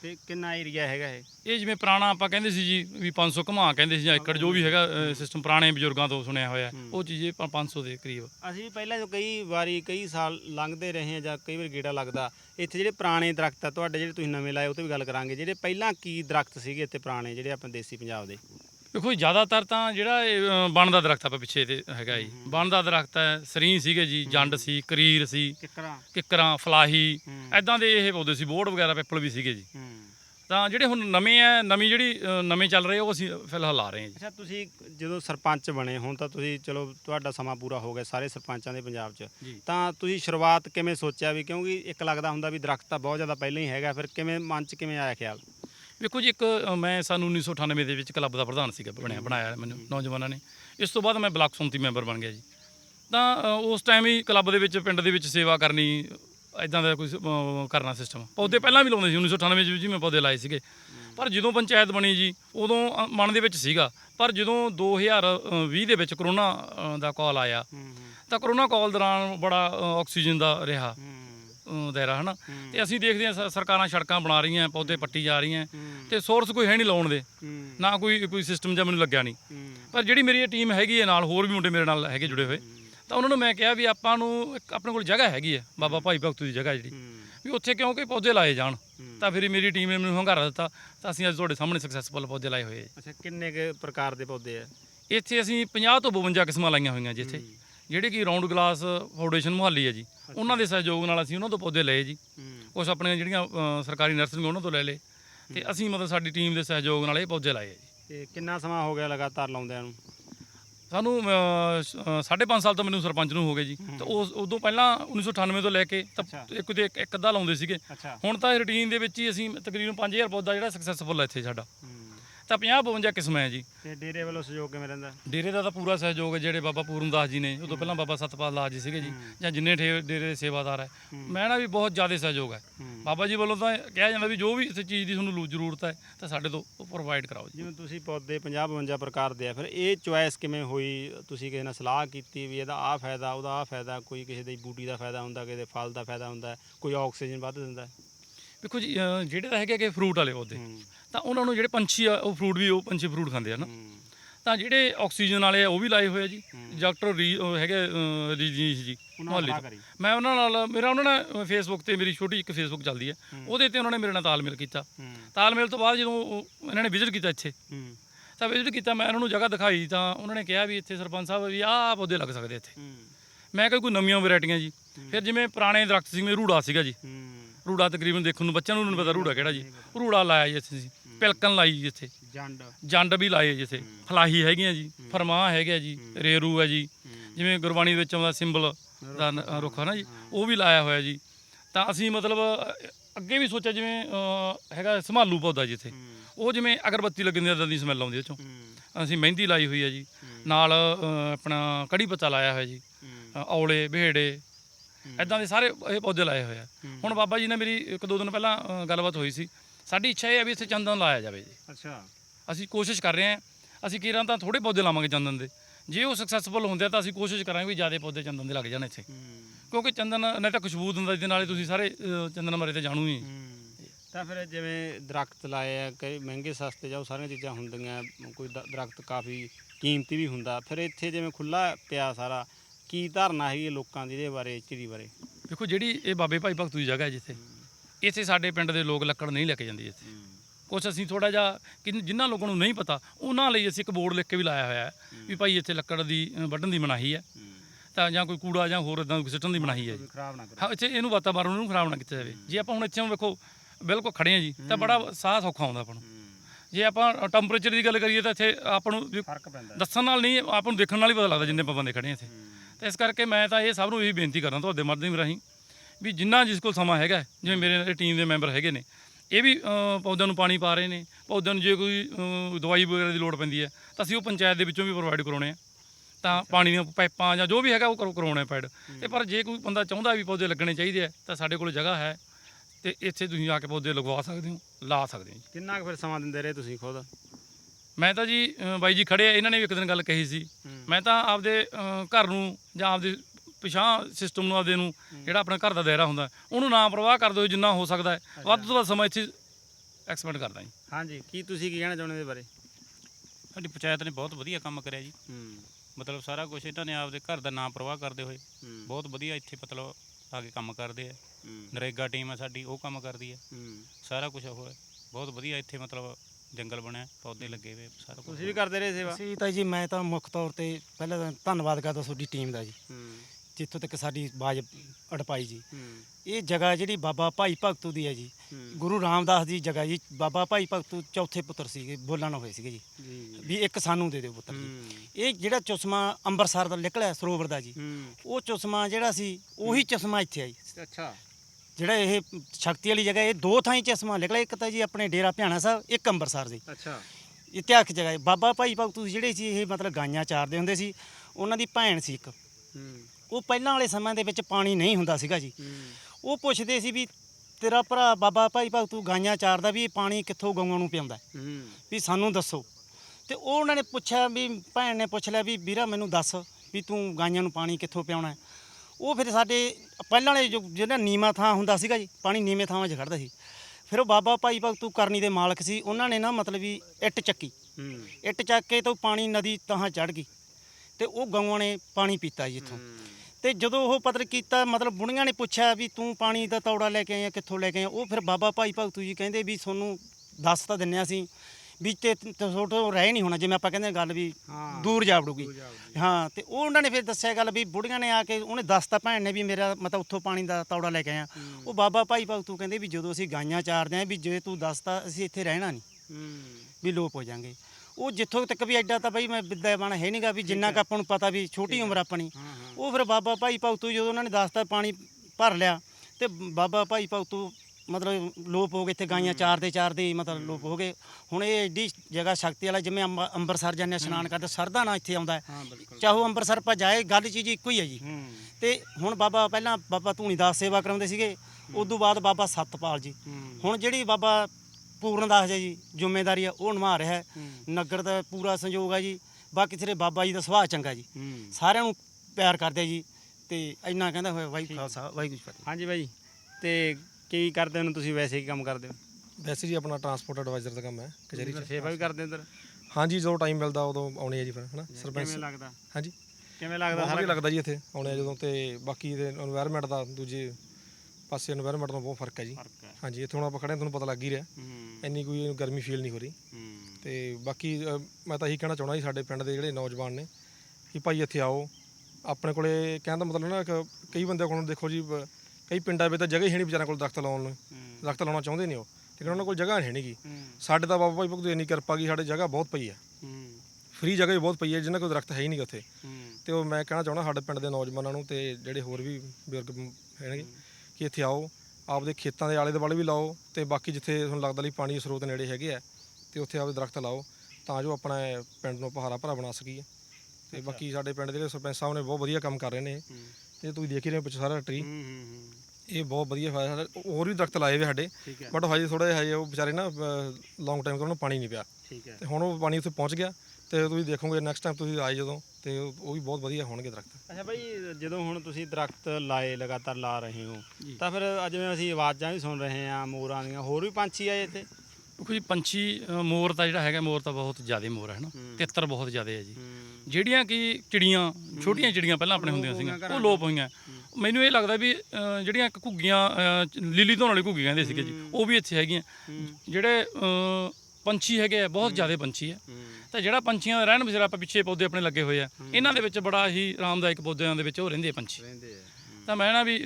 Speaker 2: ਤੇ ਕਿੰਨਾ ਏਰੀਆ ਹੈਗਾ ਇਹ?
Speaker 3: ਇਹ ਜਿਵੇਂ ਪੁਰਾਣਾ ਆਪਾਂ ਕਹਿੰਦੇ ਸੀ ਜੀ ਵੀ 500 ਘਮਾ ਕਹਿੰਦੇ ਸੀ ਜਾਂ ਏਕੜ ਜੋ ਵੀ ਹੈਗਾ ਸਿਸਟਮ ਪੁਰਾਣੇ ਬਜ਼ੁਰਗਾਂ ਤੋਂ ਸੁਣਿਆ ਹੋਇਆ। ਉਹ ਚੀਜ਼ ਇਹ ਪ- 500 ਦੇ ਕਰੀਬ।
Speaker 2: ਅਸੀਂ ਵੀ ਪਹਿਲਾਂ ਜੋ ਕਈ ਵਾਰੀ ਕਈ ਸਾਲ ਲੰਘਦੇ ਰਹੇ ਹਾਂ ਜਾਂ ਕਈ ਵਾਰ ਗੇੜਾ ਲੱਗਦਾ ਇੱਥੇ ਜਿਹੜੇ ਪੁਰਾਣੇ ਦਰਖਤ ਆ ਤੁਹਾਡੇ ਜਿਹੜੇ ਤੁਸੀਂ ਨਵੇਂ ਲਾਏ ਉਹ ਤੇ ਵੀ ਗੱਲ ਕਰਾਂਗੇ। ਜਿਹੜੇ ਪਹਿਲਾਂ ਕੀ ਦਰਖਤ ਸੀਗੇ ਇੱਥੇ ਪੁਰਾਣੇ ਜਿਹੜੇ ਆਪਣੇ ਦੇਸੀ ਪੰਜਾਬ ਦੇ?
Speaker 3: ਦੇਖੋ ਜ਼ਿਆਦਾਤਰ ਤਾਂ ਜਿਹੜਾ ਇਹ, ਅ, ਬਣ ਦਾ ਦਰਖਤ ਆਪਾਂ ਪਿੱਛੇ ਤੇ ਹੈਗਾ ਜੀ। ਬਣ ਦਾ ਦਰਖਤ ਹੈ ਸਰੀਂ ਸੀਗੇ ਜੀ ਜੰਡ ਸੀ ਕਰੀਰ ਸੀ
Speaker 2: ਕਿੱਕਰਾਂ।
Speaker 3: ਕਿੱਕਰਾਂ ਫਲਾਹੀ
Speaker 2: ਹੂੰ।
Speaker 3: ਐਦਾਂ ਦੇ ਇਹ ਪੌਦੇ ਸੀ ਬੋਰਡ ਵਗੈਰਾ ਪਿੱਪਲ ਵੀ ਸੀਗੇ ਜੀ।
Speaker 2: ਹੂੰ।
Speaker 3: ਤਾਂ ਜਿਹੜੇ ਹੁਣ ਨਵੇਂ ਆ ਨਵੀਂ ਜਿਹੜੀ ਅ, ਨਵੇਂ ਚੱਲ ਰਹੇ ਉਹ ਅਸੀਂ ਫਿਲਹਾਲ ਲਾ ਰਹੇ ਹਾਂ ਜੀ।
Speaker 2: ਅੱਛਾ ਤੁਸੀਂ ਜਦੋਂ ਸਰਪੰਚ ਬਣੇ ਹੁਣ ਤਾਂ ਤੁਸੀਂ ਚਲੋ ਤੁਹਾਡਾ ਸਮਾਂ ਪੂਰਾ ਹੋ ਗਿਆ ਸਾਰੇ ਸਰਪੰਚਾਂ ਦੇ ਪੰਜਾਬ 'ਚ।
Speaker 3: ਜੀ।
Speaker 2: ਤਾਂ ਤੁਸੀਂ ਸ਼ੁਰੂਆਤ ਕਿਵੇਂ ਸੋਚਿਆ ਵੀ ਕਿਉਂਕਿ ਇੱਕ ਲੱਗਦਾ ਹੁੰਦਾ ਵੀ ਦਰਖਤ ਤਾਂ ਬਹੁਤ ਜ਼ਿਆਦਾ ਪਹਿਲਾਂ ਹੀ ਹੈਗਾ ਫਿਰ ਕਿਵੇਂ ਮਨ 'ਚ ਕਿਵੇਂ ਆਇਆ ਖਿਆਲ?
Speaker 3: ਵੇਖੋ ਜੀ ਇੱਕ ਅ, ਮੈਂ ਸਾਨੂੰ 1998 ਦੇ ਵਿੱਚ ਕਲੱਬ ਦਾ ਪ੍ਰਧਾਨ ਸੀਗਾ ਬਣਿਆ ਬਣਾਇਆ ਮੈਨੂੰ ਨੌਜਵਾਨਾਂ ਨੇ। ਇਸ ਤੋਂ ਬਾਅਦ ਮੈਂ ਬਲਾਕ ਸੰਮਤੀ ਮੈਂਬਰ ਬਣ ਗਿਆ ਜੀ। ਤਾਂ ਅ, ਉਸ ਟਾਈਮ ਹੀ ਕਲੱਬ ਦੇ ਵਿੱਚ ਪਿੰਡ ਦੇ ਵਿੱਚ ਸੇਵਾ ਕਰਨੀ ਐਦਾਂ ਦਾ ਕੋਈ ਸ- ਅ, ਕਰਨਾ ਸਿਸਟਮ ਪੌਦੇ ਪਹਿਲਾਂ ਵੀ ਲਾਉਂਦੇ ਸੀ 1998 ਚ ਵੀ ਜੀ ਮੈਂ ਪੌਦੇ ਲਾਏ ਸੀਗੇ। ਪਰ ਜਦੋਂ ਪੰਚਾਇਤ ਬਣੀ ਜੀ ਉਦੋਂ ਅ, ਮਨ ਦੇ ਵਿੱਚ ਸੀਗਾ। ਪਰ ਜਦੋਂ 2020 ਦੇ ਵਿੱਚ ਕਰੋਨਾ ਅ, ਦਾ ਕਾਲ ਆਇਆ ਤਾਂ ਕਰੋਨਾ ਕਾਲ ਦੌਰਾਨ ਬੜਾ ਅ, ਆਕਸੀਜਨ ਦਾ ਰਿਹਾ। ਅ, ਦਾਇਰਾ ਹਨਾ? ਤੇ ਅਸੀਂ ਦੇਖਦੇ ਹਾਂ ਸ- ਸਰਕਾਰਾਂ ਸੜਕਾਂ ਬਣਾ ਰਹੀਆਂ ਪੌਦੇ ਪੱਟੀ ਜਾ ਰਹੀਆਂ ਤੇ ਸੋਰਸ ਕੋਈ ਹੈ ਨਹੀਂ ਲਾਉਣ ਦੇ।
Speaker 2: ਹੂੰ।
Speaker 3: ਨਾ ਕੋਈ ਕੋਈ ਸਿਸਟਮ ਜਿਹਾ ਮੈਨੂੰ ਲੱਗਿਆ ਨਹੀਂ। ਪਰ ਜਿਹੜੀ ਮੇਰੀ ਇਹ ਟੀਮ ਹੈਗੀ ਹੈ ਨਾਲ ਹੋਰ ਵੀ ਮੁੰਡੇ ਮੇਰੇ ਨਾਲ ਹੈਗੇ ਜੁੜੇ ਹੋਏ ਤਾਂ ਉਹਨਾਂ ਨੂੰ ਮੈਂ ਕਿਹਾ ਵੀ ਆਪਾਂ ਨੂੰ ਇੱਕ ਆਪਣੇ ਕੋਲ ਜਗ੍ਹਾ ਹੈਗੀ ਹੈ ਬਾਬਾ ਭਾਈ ਭਗਤੂ ਦੀ ਜਗ੍ਹਾ ਜਿਹੜੀ। ਵੀ ਉੱਥੇ ਕਿਉਂਕਿ ਪੌਦੇ ਲਾਏ ਜਾਣ। ਤਾਂ ਫਿਰ ਮੇਰੀ ਟੀਮ ਨੇ ਮੈਨੂੰ ਹੰਗਾਰਾ ਦਿੱਤਾ ਤਾਂ ਅਸੀਂ ਅੱਜ ਤੁਹਾਡੇ ਸਾਹਮਣੇ ਸਕਸੈਸਫੁਲ ਪੌਦੇ ਲਾਏ ਹੋਏ ਆ।
Speaker 2: ਅੱਛਾ ਕਿੰਨੇ ਕੁ ਪ੍ਰਕਾਰ ਦੇ ਪੌਦੇ ਆ?
Speaker 3: ਇੱਥੇ ਅਸੀਂ 50 ਤੋਂ 52 ਕਿਸਮਾਂ ਲਾਈਆਂ ਹੋਈਆਂ ਜੀ ਇੱਥੇ। ਜਿਹੜੇ ਕਿ ਰਾਉਂਡ ਗਲਾਸ ਫਾਊਂਡੇਸ਼ਨ ਮੁਹੱਲੀ ਹੈ ਜੀ ਉਹਨਾਂ ਦੇ ਸਹਿਯੋਗ ਨਾਲ ਅਸੀਂ ਉਹਨਾਂ ਤੋਂ ਪੌਦੇ ਲਏ ਜੀ। ਕੁਛ ਆਪਣੀਆਂ ਜਿਹੜੀਆਂ ਸਰਕਾਰੀ ਨਰਸਰੀਆਂ ਉਹਨਾਂ ਤੋਂ ਲੈ ਲਏ। ਤੇ ਅਸੀਂ ਮਤਲਬ ਸਾਡੀ ਟੀਮ ਦੇ ਸਹਿਯੋਗ ਨਾਲ ਇਹ ਪੌਦੇ ਲਾਏ ਜੀ।
Speaker 2: ਤੇ ਕਿੰਨਾ ਸਮਾਂ ਹੋ ਗਿਆ ਲਗਾਤਾਰ ਲਾਉਂਦਿਆਂ ਨੂੰ?
Speaker 3: ਸਾਨੂੰ ਅ, ਸ- ਅ, ਸਾਢੇ ਪੰਜ ਸਾਲ ਤੋਂ ਮੈਨੂੰ ਸਰਪੰਚ ਨੂੰ ਹੋ ਗਏ ਜੀ। ਤੇ ਉਸ ਉਦੋਂ ਪਹਿਲਾਂ 1998 ਤੋਂ ਲੈ ਕੇ ਤਾਂ। ਇੱਕ ਤੇ ਇੱਕ- ਅੱਧਾ ਲਾਉਂਦੇ ਸੀਗੇ। ਹੁਣ ਤਾਂ ਰੂਟੀਨ ਦੇ ਵਿੱਚ ਹੀ ਅਸੀਂ ਤਕਰੀਬਨ 5000 ਪੌਦਾ ਜਿਹੜਾ ਸਕਸੈਸਫੁਲ ਹੈ ਇੱਥੇ ਸਾਡਾ। ਤਾਂ 50 52 ਕਿਸਮਾਂ ਹੈ ਜੀ।
Speaker 2: ਤੇ ਡੇਰੇ ਵੱਲੋਂ ਸਹਿਯੋਗ ਕਿਵੇਂ ਰਹਿੰਦਾ?
Speaker 3: ਡੇਰੇ ਦਾ ਤਾਂ ਪੂਰਾ ਸਹਿਯੋਗ ਹੈ ਜਿਹੜੇ ਬਾਬਾ ਪੂਰਨਦਾਸ ਜੀ ਨੇ ਉਦੋਂ ਪਹਿਲਾਂ ਬਾਬਾ ਸਤਪਾਲ ਦਾਸ ਜੀ ਸੀਗੇ ਜੀ ਜਾਂ ਜਿੰਨੇ ਠੇ ਡੇਰੇ ਦੇ ਸੇਵਾਦਾਰ ਹੈ। ਮੈਂ ਨਾ ਵੀ ਬਹੁਤ ਜ਼ਿਆਦਾ ਸਹਿਯੋਗ ਹੈ। ਬਾਬਾ ਜੀ ਵੱਲੋਂ ਤਾਂ ਕਿਹਾ ਜਾਂਦਾ ਵੀ ਜੋ ਵੀ ਇਸ ਚੀਜ਼ ਦੀ ਤੁਹਾਨੂੰ ਜ਼ਰੂਰਤ ਹੈ ਤਾਂ ਸਾਡੇ ਤੋਂ ਉਹ ਪ੍ਰੋਵਾਈਡ ਕਰਾਓ ਜੀ।
Speaker 2: ਜਿਵੇਂ ਤੁਸੀਂ ਪੌਦੇ 50 52 ਪ੍ਰਕਾਰ ਦੇ ਆ ਫਿਰ ਇਹ ਚੁਆਇਸ ਕਿਵੇਂ ਹੋਈ? ਤੁਸੀਂ ਕਿਸੇ ਨਾਲ ਸਲਾਹ ਕੀਤੀ ਵੀ ਇਹਦਾ ਆਹ ਫਾਇਦਾ ਉਹਦਾ ਆਹ ਫਾਇਦਾ ਕੋਈ ਕਿਸੇ ਦੀ ਬੂਟੀ ਦਾ ਫਾਇਦਾ ਹੁੰਦਾ ਕਿਸੇ ਦੇ ਫਲ ਦਾ ਫਾਇਦਾ ਹੁੰਦਾ ਕੋਈ ਆਕਸੀਜਨ ਵੱਧ ਦਿੰਦਾ?
Speaker 3: ਵੇਖੋ ਜੀ ਜਿਹੜੇ ਤਾਂ ਹੈਗੇ ਕਿ ਫਰੂਟ ਵਾਲੇ ਪੌਦੇ ਤਾਂ ਉਹਨਾਂ ਨੂੰ ਜਿਹੜੇ ਪੰਛੀ ਆ ਉਹ ਫਰੂਟ ਵੀ ਉਹ ਪੰਛੀ ਫਰੂਟ ਖਾਂਦੇ ਆ ਨਾ। ਤਾਂ ਜਿਹੜੇ ਆਕਸੀਜਨ ਵਾਲੇ ਆ ਉਹ ਵੀ ਲਾਏ ਹੋਏ ਆ ਜੀ। ਡਾਕਟਰ ਰੀ ਉਹ ਹੈਗੇ ਅਹ, ਰਜਨੀਸ਼ ਜੀ
Speaker 2: ਉਹਨਾਂ
Speaker 3: ਮੁਹੱਲੇ
Speaker 2: ਨਾਲ
Speaker 3: ਤੋਂ।
Speaker 2: ਕਰੀ।
Speaker 3: ਮੈਂ ਉਹਨਾਂ ਨਾਲ ਮੇਰਾ ਉਹਨਾਂ ਨਾਲ ਫੇਸਬੁੱਕ ਤੇ ਮੇਰੀ ਛੋਟੀ ਇੱਕ ਫੇਸਬੁੱਕ ਚੱਲਦੀ ਹੈ। ਉਹਦੇ ਤੇ ਉਹਨਾਂ ਨੇ ਮੇਰੇ ਨਾਲ ਤਾਲਮੇਲ ਕੀਤਾ।
Speaker 2: ਹੂੰ।
Speaker 3: ਤਾਲਮੇਲ ਤੋਂ ਬਾਅਦ ਜਦੋਂ ਉਹ- ਇਹਨਾਂ ਨੇ ਵਿਜ਼ਿਟ ਕੀਤਾ ਇੱਥੇ।
Speaker 2: ਹੂੰ।
Speaker 3: ਤਾਂ ਵਿਜ਼ਿਟ ਕੀਤਾ ਮੈਂ ਉਹਨਾਂ ਨੂੰ ਜਗ੍ਹਾ ਦਿਖਾਈ ਤਾਂ ਉਹਨਾਂ ਨੇ ਕਿਹਾ ਵੀ ਇੱਥੇ ਸਰਪੰਚ ਸਾਹਿਬ ਵੀ ਆਹ ਪੌਦੇ ਲੱਗ ਸਕਦੇ ਇੱਥੇ।
Speaker 2: ਹੂੰ।
Speaker 3: ਮੈਂ ਕਿਹਾ ਕੋਈ ਨਵੀਆਂ ਵੈਰਾਈਟੀਆਂ ਜੀ। ਫਿਰ ਜਿਵੇਂ ਪੁਰਾਣੇ ਦਰਖਤ ਸੀ ਜਿਵੇਂ ਰੂੜਾ ਸੀਗਾ ਜੀ।
Speaker 2: ਹੂੰ।
Speaker 3: ਰੂੜਾ ਤਕਰੀਬਨ ਦੇਖਣ ਨੂੰ ਬੱਚਿਆਂ ਨੂੰ ਨਹੀਂ ਪਤਾ ਰੂੜਾ ਕਿਹੜਾ ਜੀ। ਰੂੜਾ ਲਾਇਆ ਜੀ ਇੱਥੇ ਜੀ ਪਿਲਕਣ ਲਾਈ ਜੀ ਇੱਥੇ।
Speaker 2: ਜੰਡ।
Speaker 3: ਜੰਡ ਵੀ ਲਾਏ ਜੀ ਇੱਥੇ। ਫਲਾਹੀ ਹੈਗੀਆਂ ਜੀ ਫਰਮਾਹ ਹੈਗਾ ਜੀ ਰੇਰੂ ਹੈ ਜੀ। ਜਿਵੇਂ ਗੁਰਬਾਣੀ ਵਿੱਚ ਆਉਂਦਾ ਸਿੰਬਲ ਦਾ ਰੁੱਖ ਹੈ ਨਾ ਜੀ ਉਹ ਵੀ ਲਾਇਆ ਹੋਇਆ ਜੀ। ਤਾਂ ਅਸੀਂ ਮਤਲਬ ਅੱਗੇ ਵੀ ਸੋਚਿਆ ਜਿਵੇਂ ਹੈਗਾ ਸੰਭਾਲੂ ਪੌਦਾ ਜੀ ਇੱਥੇ। ਉਹ ਜਿਵੇਂ ਅਗਰਬੱਤੀ ਲੱਗਣ ਦੀ ਇਦਾਂ ਦੀ ਸਮੈਲ ਆਉਂਦੀ ਉਹ ਚੋਂ। ਅਸੀਂ ਮਹਿੰਦੀ ਲਾਈ ਹੋਈ ਹੈ ਜੀ। ਨਾਲ ਆਪਣਾ ਕੜੀ ਪੱਤਾ ਲਾਇਆ ਹੋਇਆ ਜੀ। ਔਲੇ ਬਿਹੜੇ ਇਦਾਂ ਦੇ ਸਾਰੇ ਇਹ ਪੌਦੇ ਲਾਏ ਹੋਏ ਆ। ਹੁਣ ਬਾਬਾ ਜੀ ਨੇ ਮੇਰੀ ਇੱਕ ਦੋ ਦਿਨ ਪਹਿਲਾਂ ਅ, ਗੱਲਬਾਤ ਹੋਈ ਸੀ। ਸਾਡੀ ਇੱਛਾ ਇਹ ਹੈ ਵੀ ਇੱਥੇ ਚੰਦਨ ਲਾਇਆ ਜਾਵੇ ਜੀ।
Speaker 2: ਅੱਛਾ।
Speaker 3: ਅਸੀਂ ਕੋਸ਼ਿਸ਼ ਕਰ ਰਹੇ ਹਾਂ ਅਸੀਂ ਕੀਰਾਂ ਤਾਂ ਥੋੜੇ ਪੌਦੇ ਲਾਵਾਂਗੇ ਚੰਦਨ ਦੇ। ਜੇ ਉਹ ਸਕਸੈਸਫੁਲ ਹੁੰਦੇ ਆ ਤਾਂ ਅਸੀਂ ਕੋਸ਼ਿਸ਼ ਕਰਾਂਗੇ ਵੀ ਜ਼ਿਆਦਾ ਪੌਦੇ ਚੰਦਨ ਦੇ ਲੱਗ ਜਾਣ ਇੱਥੇ। ਕਿਉਂਕਿ ਚੰਦਨ ਨਹੀਂ ਤਾਂ ਖੁਸ਼ਬੂ ਦਿੰਦਾ ਜਿਹਦੇ ਨਾਲੇ ਤੁਸੀਂ ਸਾਰੇ ਅ, ਚੰਦਨ ਮਰੇ ਤੇ ਜਾਣੂ ਹੀ।
Speaker 2: ਤਾਂ ਫਿਰ ਜਿਵੇਂ ਦਰਖਤ ਲਾਏ ਆ ਕਈ ਮਹਿੰਗੇ ਸਸਤੇ ਜਾਂ ਉਹ ਸਾਰੀਆਂ ਚੀਜ਼ਾਂ ਹੁੰਦੀਆਂ ਕੋਈ ਦ- ਦਰਖਤ ਕਾਫੀ ਕੀਮਤੀ ਵੀ ਹੁੰਦਾ। ਫਿਰ ਇੱਥੇ ਜਿਵੇਂ ਖੁੱਲਾ ਪਿਆ ਸਾਰਾ ਕੀ ਧਾਰਨਾ ਹੈਗੀ ਲੋਕਾਂ ਦੀ ਇਹਦੇ ਬਾਰੇ ਚਿੜੀ ਬਾਰੇ?
Speaker 3: ਦੇਖੋ ਜਿਹੜੀ ਇਹ ਬਾਬੇ ਭਾਈ ਭਗਤੂ ਦੀ ਜਗ੍ਹਾ ਹੈ ਜਿੱਥੇ ਇੱਥੇ ਸਾਡੇ ਪਿੰਡ ਦੇ ਲੋਕ ਲੱਕੜ ਨਹੀਂ ਲੈ ਕੇ ਜਾਂਦੇ ਇੱਥੇ। ਕੁਛ ਅਸੀਂ ਥੋੜਾ ਜਿਹਾ ਕਿ ਜਿਨ੍ਹਾਂ ਲੋਕਾਂ ਨੂੰ ਨਹੀਂ ਪਤਾ ਉਹਨਾਂ ਲਈ ਅਸੀਂ ਇੱਕ ਬੋਰਡ ਲਿਖ ਕੇ ਵੀ ਲਾਇਆ ਹੋਇਆ ਹੈ ਵੀ ਭਾਈ ਇੱਥੇ ਲੱਕੜ ਦੀ ਅ, ਵੱਢਣ ਦੀ ਮਨਾਹੀ ਹੈ। ਤਾਂ ਜਾਂ ਕੋਈ ਕੂੜਾ ਜਾਂ ਹੋਰ ਇਦਾਂ ਸਿੱਟਣ ਦੀ ਮਨਾਹੀ ਹੈ ਜੀ।
Speaker 2: ਖਰਾਬ ਨਾ ਕਰੋ।
Speaker 3: ਹਾਂ ਇੱਥੇ ਇਹਨੂੰ ਵਾਤਾਵਰਣ ਨੂੰ ਖਰਾਬ ਨਾ ਕੀਤਾ ਜਾਵੇ। ਜੇ ਆਪਾਂ ਹੁਣ ਇੱਥੇ ਵੇਖੋ ਬਿਲਕੁਲ ਖੜੇ ਆ ਜੀ ਤਾਂ ਬੜਾ ਸਾਹ ਸੌਖਾ ਆਉਂਦਾ ਆਪਾਂ ਨੂੰ। ਜੇ ਆਪਾਂ ਟੈਂਪਰੇਚਰ ਦੀ ਗੱਲ ਕਰੀਏ ਤਾਂ ਇੱਥੇ ਆਪਾਂ ਨੂੰ ਵੀ
Speaker 2: ਫ਼ਰਕ ਪੈਂਦਾ।
Speaker 3: ਦੱਸਣ ਨਾਲ ਨਹੀਂ ਆਪਾਂ ਨੂੰ ਦੇਖਣ ਨਾਲ ਹੀ ਪਤਾ ਲੱਗਦਾ ਜਿੰਨੇ ਆਪਾਂ ਬੰਦੇ ਖੜੇ ਆ ਇੱਥੇ। ਤੇ ਇਸ ਕਰਕੇ ਮੈਂ ਤਾਂ ਇਹ ਸਭ ਨੂੰ ਇਹ ਬੇਨਤੀ ਕਰਦਾ ਤੁਹਾਡੇ ਮਾਧਿਅਮ ਰਾਹੀਂ ਵੀ ਜਿੰਨਾ ਜਿਸ ਕੋਲ ਸਮਾਂ ਹੈਗਾ ਜਿਵੇਂ ਮੇਰੇ ਟੀਮ ਦੇ ਮੈਂਬਰ ਹੈਗੇ ਨੇ ਇਹ ਵੀ ਪੌਦਿਆਂ ਨੂੰ ਪਾਣੀ ਪਾ ਰਹੇ ਨੇ ਪੌਦਿਆਂ ਨੂੰ ਜੇ ਕੋਈ ਦਵਾਈ ਵਗੈਰਾ ਦੀ ਲੋੜ ਪੈਂਦੀ ਹੈ ਤਾਂ ਅਸੀਂ ਉਹ ਪੰਚਾਇਤ ਦੇ ਵਿੱਚੋਂ ਵੀ ਪ੍ਰੋਵਾਈਡ ਕਰਾਉਣੇ ਆ। ਤਾਂ ਪਾਣੀ ਦੀਆਂ ਪਾਈਪਾਂ ਜਾਂ ਜੋ ਵੀ ਹੈਗਾ ਉਹ ਕਰੋ- ਕਰਾਉਣੇ ਪੈਡ। ਤੇ ਪਰ ਜੇ ਕੋਈ ਬੰਦਾ ਚਾਹੁੰਦਾ ਵੀ ਪੌਦੇ ਲੱਗਣੇ ਚਾਹੀਦੇ ਆ ਤਾਂ ਸਾਡੇ ਕੋਲ ਜਗ੍ਹਾ ਹੈ ਤੇ ਇੱਥੇ ਤੁਸੀਂ ਆ ਕੇ ਪੌਦੇ ਲਗਵਾ ਸਕਦੇ ਹੋ ਲਾ ਸਕਦੇ ਹੋ।
Speaker 2: ਕਿੰਨਾ ਕੁ ਫਿਰ ਸਮਾਂ ਦਿੰਦੇ ਰਹੇ ਤੁਸੀਂ ਖੁਦ?
Speaker 3: ਮੈਂ ਤਾਂ ਜੀ ਅ, ਬਾਈ ਜੀ ਖੜੇ ਆ ਇਹਨਾਂ ਨੇ ਵੀ ਇੱਕ ਦਿਨ ਗੱਲ ਕਹੀ ਸੀ। ਮੈਂ ਤਾਂ ਆਪਦੇ ਅ, ਘਰ ਨੂੰ ਜਾਂ ਆਪਦੇ ਪਿਛਾਂ ਸਿਸਟਮ ਨੂੰ ਆਪਦੇ ਨੂੰ ਜਿਹੜਾ ਆਪਣਾ ਘਰ ਦਾ ਦਾਇਰਾ ਹੁੰਦਾ ਉਹਨੂੰ ਨਾ ਪ੍ਰਵਾਹ ਕਰ ਦਿਓ ਜਿੰਨਾ ਹੋ ਸਕਦਾ ਹੈ। ਵੱਧ ਤੋਂ ਵੱਧ ਸਮਾਂ ਇੱਥੇ ਐਕਸਪੈਂਡ ਕਰਦਾ ਜੀ।
Speaker 2: ਹਾਂਜੀ ਕੀ ਤੁਸੀਂ ਕੀ ਕਹਿਣਾ ਚਾਹੁੰਦੇ ਇਹਦੇ ਬਾਰੇ?
Speaker 4: ਸਾਡੀ ਪੰਚਾਇਤ ਨੇ ਬਹੁਤ ਵਧੀਆ ਕੰਮ ਕਰਿਆ ਜੀ।
Speaker 2: ਹੂੰ।
Speaker 4: ਮਤਲਬ ਸਾਰਾ ਕੁਝ ਇਹਨਾਂ ਨੇ ਆਪਦੇ ਘਰ ਦਾ ਨਾਮ ਪ੍ਰਵਾਹ ਕਰਦੇ ਹੋਏ
Speaker 2: ਹੂੰ।
Speaker 4: ਬਹੁਤ ਵਧੀਆ ਇੱਥੇ ਮਤਲਬ ਆ ਕੇ ਕੰਮ ਕਰਦੇ ਆ।
Speaker 2: ਹੂੰ।
Speaker 4: ਨਰੇਗਾ ਟੀਮ ਹੈ ਸਾਡੀ ਉਹ ਕੰਮ ਕਰਦੀ ਹੈ
Speaker 2: ਹੂੰ।
Speaker 4: ਸਾਰਾ ਕੁਝ ਉਹ ਹੈ। ਬਹੁਤ ਵਧੀਆ ਇੱਥੇ ਮਤਲਬ ਜੰਗਲ ਬਣਿਆ ਪੌਦੇ ਲੱਗੇ ਹੋਏ ਸਾਰਾ ਕੁਝ
Speaker 2: ਤੁਸੀਂ ਵੀ ਕਰਦੇ ਰਹੇ ਸੇਵਾ?
Speaker 5: ਅਸੀਂ ਤਾਂ ਜੀ ਮੈਂ ਤਾਂ ਮੁੱਖ ਤੌਰ ਤੇ ਪਹਿਲਾਂ ਤਾਂ ਧੰਨਵਾਦ ਕਰਦਾ ਤੁਹਾਡੀ ਟੀਮ ਦਾ ਜੀ।
Speaker 2: ਹੂੰ।
Speaker 5: ਜਿੱਥੋਂ ਤੱਕ ਸਾਡੀ ਬਾਜ ਅੜਪਾਈ ਜੀ।
Speaker 2: ਹੂੰ।
Speaker 5: ਇਹ ਜਗ੍ਹਾ ਜਿਹੜੀ ਬਾਬਾ ਭਾਈ ਭਗਤੂ ਦੀ ਹੈ ਜੀ।
Speaker 2: ਹੂੰ।
Speaker 5: ਗੁਰੂ ਰਾਮਦਾਸ ਦੀ ਜਗ੍ਹਾ ਜੀ। ਬਾਬਾ ਭਾਈ ਭਗਤੂ ਚੌਥੇ ਪੁੱਤਰ ਸੀਗੇ ਬੋਲਣ ਹੋਏ ਸੀਗੇ ਜੀ।
Speaker 2: ਜੀ
Speaker 5: ਵੀ ਇੱਕ ਸਾਨੂੰ ਦੇ ਦਿਓ ਪੁੱਤਰ ਜੀ। ਇਹ ਜਿਹੜਾ ਚਸ਼ਮਾ ਅੰਮ੍ਰਿਤਸਰ ਦਾ ਨਿਕਲਿਆ ਸਰੋਵਰ ਦਾ ਜੀ।
Speaker 2: ਹੂੰ।
Speaker 5: ਉਹ ਚਸ਼ਮਾ ਜਿਹੜਾ ਸੀ ਉਹੀ ਚਸ਼ਮਾ ਇੱਥੇ ਆਈ।
Speaker 2: ਅੱਛਾ।
Speaker 5: ਜਿਹੜਾ ਇਹ ਸ਼ਕਤੀ ਵਾਲੀ ਜਗ੍ਹਾ ਇਹ ਦੋ ਥਾਈਂ ਚਸ਼ਮਾ ਨਿਕਲਿਆ ਇੱਕ ਤਾਂ ਜੀ ਆਪਣੇ ਡੇਰਾ ਭਿਆਣਾ ਸਾਹਿਬ ਇੱਕ ਅੰਮ੍ਰਿਤਸਰ ਦੇ
Speaker 2: ਅੱਛਾ।
Speaker 5: ਇਤਿਹਾਸਕ ਜਗ੍ਹਾ ਹੈ ਬਾਬਾ ਭਾਈ ਭਗਤੂ ਜਿਹੜੇ ਸੀ ਇਹ ਮਤਲਬ ਗਾਈਆਂ ਚਾਰਦੇ ਹੁੰਦੇ ਸੀ ਉਹਨਾਂ ਦੀ ਭੈਣ ਸੀ ਇੱਕ। ਉਹ ਪਹਿਲਾਂ ਵਾਲੇ ਸਮੇਂ ਦੇ ਵਿੱਚ ਪਾਣੀ ਨਹੀਂ ਹੁੰਦਾ ਸੀਗਾ ਜੀ। ਉਹ ਪੁੱਛਦੇ ਸੀ ਵੀ ਤੇਰਾ ਭਰਾ ਬਾਬਾ ਭਾਈ ਭਗਤੂ ਗਾਈਆਂ ਚਾਰਦਾ ਵੀ ਇਹ ਪਾਣੀ ਕਿੱਥੋਂ ਗਊਆਂ ਨੂੰ ਪਿਆਉਂਦਾ? ਵੀ ਸਾਨੂੰ ਦੱਸੋ। ਤੇ ਉਹ ਉਹਨਾਂ ਨੇ ਪੁੱਛਿਆ ਵੀ ਭੈਣ ਨੇ ਪੁੱਛ ਲਿਆ ਵੀ ਵੀਰਾ ਮੈਨੂੰ ਦੱਸ ਵੀ ਤੂੰ ਗਾਈਆਂ ਨੂੰ ਪਾਣੀ ਕਿੱਥੋਂ ਪਿਆਉਣਾ ਹੈ? ਉਹ ਫਿਰ ਸਾਡੇ ਪਹਿਲਾਂ ਵਾਲੇ ਜੋ ਜਿਹੜਾ ਨੀਵਾਂ ਥਾਂ ਹੁੰਦਾ ਸੀਗਾ ਜੀ ਪਾਣੀ ਨੀਵੇਂ ਥਾਵਾਂ 'ਚ ਖੜਦਾ ਸੀ। ਫਿਰ ਉਹ ਬਾਬਾ ਭਾਈ ਭਗਤੂ ਕਰਨੀ ਦੇ ਮਾਲਕ ਸੀ ਉਹਨਾਂ ਨੇ ਨਾ ਮਤਲਬ ਵੀ ਇੱਟ ਚੱਕੀ। ਇੱਟ ਚੱਕ ਕੇ ਤੋਂ ਪਾਣੀ ਨਦੀ ਤਹਾਂ ਚੜ ਗਈ ਤੇ ਉਹ ਗਊਆਂ ਨੇ ਪਾਣੀ ਪੀਤਾ ਜੀ ਇੱਥੋਂ। ਤੇ ਜਦੋਂ ਉਹ ਪਤਰ ਕੀਤਾ ਮਤਲਬ ਬੁੜੀਆਂ ਨੇ ਪੁੱਛਿਆ ਵੀ ਤੂੰ ਪਾਣੀ ਦਾ ਤੌੜਾ ਲੈ ਕੇ ਆਇਆ ਕਿੱਥੋਂ ਲੈ ਕੇ ਆਇਆ ਉਹ ਫਿਰ ਬਾਬਾ ਭਾਈ ਭਗਤੂ ਜੀ ਕਹਿੰਦੇ ਵੀ ਤੁਹਾਨੂੰ ਦੱਸ ਤਾਂ ਦਿੰਨੇ ਅਸੀਂ ਵੀ ਤੇ ਤੁਹਾਡੇ ਰਹਿ ਨਹੀਂ ਹੋਣਾ ਜਿਵੇਂ ਆਪਾਂ ਕਹਿੰਦੇ ਗੱਲ ਵੀ
Speaker 2: ਹਾਂ
Speaker 5: ਦੂਰ ਜਾ ਵੜੂਗੀ। ਹਾਂ ਤੇ ਉਹ ਉਹਨਾਂ ਨੇ ਫਿਰ ਦੱਸਿਆ ਗੱਲ ਵੀ ਬੁੜੀਆਂ ਨੇ ਆ ਕੇ ਉਹਨੇ ਦੱਸਤਾ ਭੈਣ ਨੇ ਵੀ ਮੇਰਾ ਮਤਲਬ ਉੱਥੋਂ ਪਾਣੀ ਦਾ ਤੌੜਾ ਲੈ ਕੇ ਆਇਆ। ਉਹ ਬਾਬਾ ਭਾਈ ਭਗਤੂ ਕਹਿੰਦੇ ਵੀ ਜਦੋਂ ਅਸੀਂ ਗਾਈਆਂ ਚਾਰਦੇ ਆਂ ਵੀ ਜੇ ਤੂੰ ਦੱਸਤਾ ਅਸੀਂ ਇੱਥੇ ਰਹਿਣਾ ਨਹੀਂ।
Speaker 2: ਹੂੰ।
Speaker 5: ਵੀ ਲੋਪ ਹੋ ਜਾਾਂਗੇ। ਉਹ ਜਿੱਥੋਂ ਤੱਕ ਵੀ ਐਡਾ ਤਾਂ ਬਈ ਮੈਂ ਵਿਦਿਆਵਾਨ ਹੈ ਨਹੀਂਗਾ ਵੀ ਜਿੰਨਾ ਕੁ ਆਪਾਂ ਨੂੰ ਪਤਾ ਵੀ ਛੋਟੀ ਉਮਰ ਆਪਣੀ।
Speaker 2: ਹਾਂ ਹਾਂ।
Speaker 5: ਉਹ ਫਿਰ ਬਾਬਾ ਭਾਈ ਭਗਤੂ ਜਦੋਂ ਉਹਨਾਂ ਨੇ ਦੱਸਤਾ ਪਾਣੀ ਭਰ ਲਿਆ ਤੇ ਬਾਬਾ ਭਾਈ ਭਗਤੂ ਮਤਲਬ ਲੋਪ ਹੋ ਗਏ ਇੱਥੇ ਗਾਈਆਂ ਚਾਰਦੇ ਚਾਰਦੇ ਹੀ ਮਤਲਬ ਲੋਪ ਹੋ ਗਏ। ਹੁਣ ਇਹ ਐਡੀ ਜਗ੍ਹਾ ਸ਼ਕਤੀ ਵਾਲਾ ਜਿਵੇਂ ਅੰਬ- ਅੰਮ੍ਰਿਤਸਰ ਜਾਂਦੇ ਹਾਂ। ਇਸ਼ਨਾਨ ਕਰਦੇ ਸਰਦਾ ਨਾ ਇੱਥੇ ਆਉਂਦਾ ਹੈ। ਚਾਹੇ ਅੰਮ੍ਰਿਤਸਰ ਪਾ ਜਾਏ ਗੱਲ ਚੀਜ਼ ਇੱਕੋ ਹੀ ਹੈ ਜੀ। ਤੇ ਹੁਣ ਬਾਬਾ ਪਹਿਲਾਂ ਬਾਬਾ ਧੂਣੀਦਾਸ ਸੇਵਾ ਕਰਾਉਂਦੇ ਸੀਗੇ ਉਸ ਤੋਂ ਬਾਅਦ ਬਾਬਾ ਸਤਪਾਲ ਜੀ। ਹੁਣ ਜਿਹੜੀ ਬਾਬਾ ਪੂਰਨਦਾਸ ਜੀ ਜ਼ਿੰਮੇਵਾਰੀ ਆ ਉਹ ਨਿਭਾ ਰਿਹਾ ਹੈ। ਨਗਰ ਦਾ ਪੂਰਾ ਸੰਯੋਗ ਹੈ ਜੀ। ਬਾਕੀ ਸਿਰੇ ਬਾਬਾ ਜੀ ਦਾ ਸੁਭਾਅ ਚੰਗਾ ਜੀ। ਸਾਰਿਆਂ ਨੂੰ ਪਿਆਰ ਕਰਦੇ ਆ ਜੀ। ਤੇ ਇੰਨਾ ਕਹਿੰਦਾ ਹੋਇਆ ਵਾਹਿਗੁਰੂ ਖਾਲਸਾ ਵਾਹਿਗੁਰੂ ਜੀ ਕੀ ਫਤਿਹ।
Speaker 2: ਹਾਂਜੀ ਬਾਈ। ਤੇ ਕੀ ਕਰਦੇ ਹੋ ਤੁਸੀਂ ਵੈਸੇ ਕੀ ਕੰਮ ਕਰਦੇ ਹੋ?
Speaker 6: ਵੈਸੇ ਜੀ ਆਪਣਾ ਟਰਾਂਸਪੋਰਟ ਐਡਵਾਈਜ਼ਰ ਦਾ ਕੰਮ ਹੈ ਕਚਹਿਰੀ ਚ।
Speaker 2: ਸੇਵਾ ਵੀ ਕਰਦੇ ਅੰਦਰ
Speaker 6: ਹਾਂਜੀ ਜਦੋਂ ਟਾਈਮ ਮਿਲਦਾ ਉਦੋਂ ਆਉਣੇ ਆ ਜੀ ਫਿਰ ਹਨਾ
Speaker 2: ਕਿਵੇਂ ਲੱਗਦਾ?
Speaker 6: ਹਾਂਜੀ।
Speaker 2: ਕਿਵੇਂ ਲੱਗਦਾ ਸਾਰਾ
Speaker 6: ਲੱਗਦਾ ਜੀ ਇੱਥੇ ਆਉਣੇ ਆ ਜਦੋਂ ਤੇ ਬਾਕੀ ਦੇ এনवायरमेंट ਦਾ ਦੂਜੇ ਪਾਸੇ এনवायरमेंट ਤੋਂ ਬਹੁਤ ਫ਼ਰਕ ਹੈ ਜੀ। ਹਾਂਜੀ ਇੱਥੇ ਹੁਣ ਆਪਾਂ ਖੜੇ ਹਾਂ, ਤੁਹਾਨੂੰ ਪਤਾ ਲੱਗ ਹੀ ਰਿਹਾ। ਇੰਨੀ ਕੋਈ ਗਰਮੀ ਫੀਲ ਨਹੀਂ ਹੋ ਰਹੀ। ਤੇ ਬਾਕੀ ਮੈਂ ਤਾਂ ਇਹੀ ਕਹਿਣਾ ਚਾਹਣਾ ਜੀ ਸਾਡੇ ਪਿੰਡ ਦੇ ਜਿਹੜੇ ਨੌਜਵਾਨ ਨੇ ਕਿ ਭਾਈ ਇੱਥੇ ਆਓ। ਆਪਣੇ ਕੋਲੇ ਕਹਿੰਦਾ ਮਤਲਬ ਨਾ ਇੱਕ- ਕਈ ਬੰਦੇ ਕੋਲ ਦੇਖੋ ਜੀ ਕਈ ਪਿੰਡਾਂ ਵਿੱਚ ਤਾਂ ਜਗ੍ਹਾ ਹੀ ਹੈ ਨਹੀਂ ਵਿਚਾਰਿਆਂ ਕੋਲ ਦਰਖਤ ਲਾਉਣ ਨੂੰ ਦਰਖਤ ਲਾਉਣਾ ਚਾਹੁੰਦੇ ਨਹੀਂ ਉਹ। ਲੇਕਿਨ ਉਹਨਾਂ ਕੋਲ ਜਗ੍ਹਾ ਹੈ ਨਹੀਂਗੀ ਸਾਡੇ ਤਾਂ ਬਾਬਾ ਭਾਈ ਭਗਤ ਦੀ ਇੰਨੀ ਕਿਰਪਾ ਕੀ ਸਾਡੇ ਜਗ੍ਹਾ ਬਹੁਤ ਪਈ ਹੈ। ਫ੍ਰੀ ਜਗ੍ਹਾ ਵੀ ਬਹੁਤ ਪਈ ਹੈ ਜਿਨ੍ਹਾਂ ਕੋਲ ਦਰਖਤ ਹੈ ਹੀ ਨਹੀਂ ਉੱਥੇ। ਤੇ ਉਹ ਮੈਂ ਕਹਿਣਾ ਚਾਹੁੰਦਾ ਸਾਡੇ ਪਿੰਡ ਦੇ ਨੌਜਵਾਨਾਂ ਨੂੰ ਤੇ ਜਿਹੜੇ ਹੋਰ ਵੀ ਬਜ਼ੁਰਗ ਹੈਣਗੇ ਕਿ ਇੱਥੇ ਆਓ ਆਪਦੇ ਖੇਤਾਂ ਦੇ ਆਲੇ ਦੁਆਲੇ ਵੀ ਲਾਓ ਤੇ ਬਾਕੀ ਜਿੱਥੇ ਤੁਹਾਨੂੰ ਲੱਗਦਾ ਲਈ ਪਾਣੀ ਦੇ ਸਰੋਤ ਨੇੜੇ ਹੈਗੇ ਆ ਤੇ ਉੱਥੇ ਆਪਦੇ ਦਰਖਤ ਲਾਓ ਤਾਂ ਜੋ ਆਪਣਾ ਪਿੰਡ ਨੂੰ ਆਪਾਂ ਹਰਾ ਭਰਾ ਬਣਾ ਸਕੀਏ। ਤੇ ਬਾਕੀ ਸਾਡੇ ਪਿੰਡ ਦੇ ਜਿਹੜੇ ਸਰਪੰਚ ਸਾਹਿਬ ਨੇ ਬਹੁਤ ਵਧੀਆ ਕੰਮ ਕਰ ਰਹੇ ਨੇ। ਇਹ ਤੁਸੀਂ ਦੇਖ ਹੀ ਰਹੇ ਹੋ ਪਿੱਛੇ ਸਾਰਾ ਟਰੀ
Speaker 2: ਹੂੰ ਹੂੰ
Speaker 6: ਇਹ ਬਹੁਤ ਵਧੀਆ ਹੋਇਆ ਸਾਡੇ। ਹੋਰ ਵੀ ਦਰਖਤ ਲਾਏ ਹੋਏ ਸਾਡੇ।
Speaker 2: ਠੀਕ ਹੈ।
Speaker 6: ਬਟ ਹਜੇ ਥੋੜਾ ਜਿਹਾ ਹਜੇ ਉਹ ਵਿਚਾਰੇ ਨਾ ਲੌਂਗ ਟਾਈਮ ਤੋਂ ਉਹਨਾਂ ਨੂੰ ਪਾਣੀ ਨਹੀਂ ਪਿਆ।
Speaker 2: ਠੀਕ ਹੈ।
Speaker 6: ਤੇ ਹੁਣ ਉਹ ਪਾਣੀ ਉੱਥੇ ਪਹੁੰਚ ਗਿਆ। ਤੇ ਤੁਸੀਂ ਦੇਖੋਗੇ ਨੈਕਸਟ ਟਾਈਮ ਤੁਸੀਂ ਆਏ ਜਦੋਂ ਤੇ ਉਹ ਵੀ ਬਹੁਤ ਵਧੀਆ ਹੋਣਗੇ ਦਰਖਤ।
Speaker 2: ਅੱਛਾ ਭਾਈ ਜਦੋਂ ਹੁਣ ਤੁਸੀਂ ਦਰਖਤ ਲਾਏ ਲਗਾਤਾਰ ਲਾ ਰਹੇ ਹੋ ਤਾਂ ਫਿਰ ਅੱਜ ਜਿਵੇਂ ਅਸੀਂ ਆਵਾਜ਼ਾਂ ਵੀ ਸੁਣ ਰਹੇ ਹਾਂ ਮੋਰਾਂ ਦੀਆਂ ਹੋਰ ਵੀ ਪੰਛੀ ਆਏ ਇੱਥੇ?
Speaker 3: ਜੀ ਪੰਛੀ ਮੋਰ ਤਾਂ ਜਿਹੜਾ ਹੈਗਾ ਮੋਰ ਤਾਂ ਬਹੁਤ ਜ਼ਿਆਦਾ ਮੋਰ ਹੈ ਨਾ। ਤਿੱਤਰ ਬਹੁਤ ਜ਼ਿਆਦਾ ਹੈ ਜੀ। ਜਿਹੜੀਆਂ ਕਿ ਚਿੜੀਆਂ ਛੋਟੀਆਂ ਚਿੜੀਆਂ ਪਹਿਲਾਂ ਆਪਣੇ ਹੁੰਦੀਆਂ ਸੀਗੀਆਂ ਉਹ ਲੋਪ ਹੋਈਆਂ। ਮੈਨੂੰ ਇਹ ਲੱਗਦਾ ਵੀ ਅ, ਜਿਹੜੀਆਂ ਇੱਕ ਘੁੱਗੀਆਂ ਅ, ਲਿਲੀ ਧੋਣ ਵਾਲੀ ਘੁੱਗੀ ਕਹਿੰਦੇ ਸੀਗੇ ਜੀ ਉਹ ਵੀ ਇੱਥੇ ਹੈਗੀਆਂ। ਜਿਹੜੇ ਅ, ਪੰਛੀ ਹੈਗੇ ਆ ਬਹੁਤ ਜ਼ਿਆਦਾ ਪੰਛੀ ਹੈ
Speaker 2: ਹੂੰ।
Speaker 3: ਤਾਂ ਜਿਹੜਾ ਪੰਛੀਆਂ ਦਾ ਰਹਿਣ ਬਸੇਰਾ ਆਪਾਂ ਪਿੱਛੇ ਪੌਦੇ ਆਪਣੇ ਲੱਗੇ ਹੋਏ ਆ ਇਹਨਾਂ ਦੇ ਵਿੱਚ ਬੜਾ ਹੀ ਆਰਾਮਦਾਇਕ ਪੌਦਿਆਂ ਦੇ ਵਿੱਚ ਉਹ ਰਹਿੰਦੇ ਆ ਪੰਛੀ।
Speaker 2: ਰਹਿੰਦੇ ਆ।
Speaker 3: ਤਾਂ ਮੈਂ ਨਾ ਵੀ